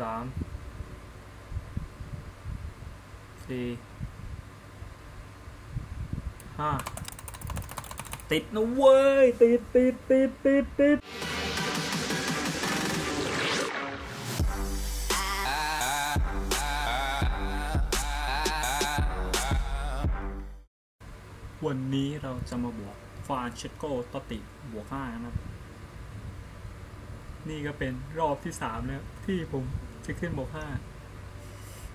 สามสี่ห้าติดนะเว้ย ติดติดติดติดติดวันนี้เราจะมาบวกฟานเชโกตติบวกห้านะครับ นี่ก็เป็นรอบที่สามแล้วที่ผมจะขึ้นบวกห้า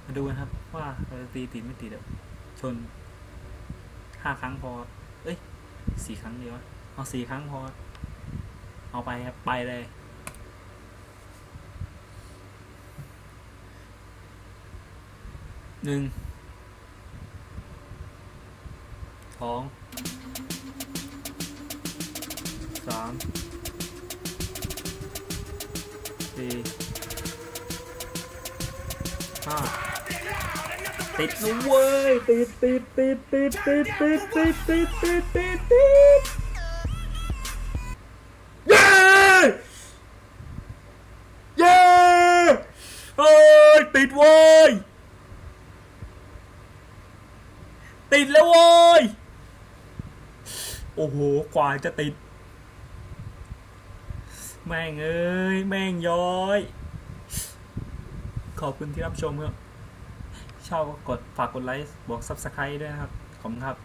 มาดูนะครับ ว่าเราจะตีติดไม่ติดอะชนห้าครั้งพอ เอ้ยสี่ครั้งดีวะเอาสี่ครั้งพอ เอาไปครับ ไปเลย หนึ่ง สอง สาม สี่ห้าติดนะเว้ยติดติดติดติดติดติดติดติดติดติดติดเย้เย้เอ้ยติดเว้ยติดแล้วเว้ยโอ้โหกว่าจะติด แม่งเอ้ย แม่งย้อย ขอบคุณที่รับชมครับ ชอบก็กดฝากกดไลค์ บอก Subscribe ด้วยนะครับ ขอบคุณครับ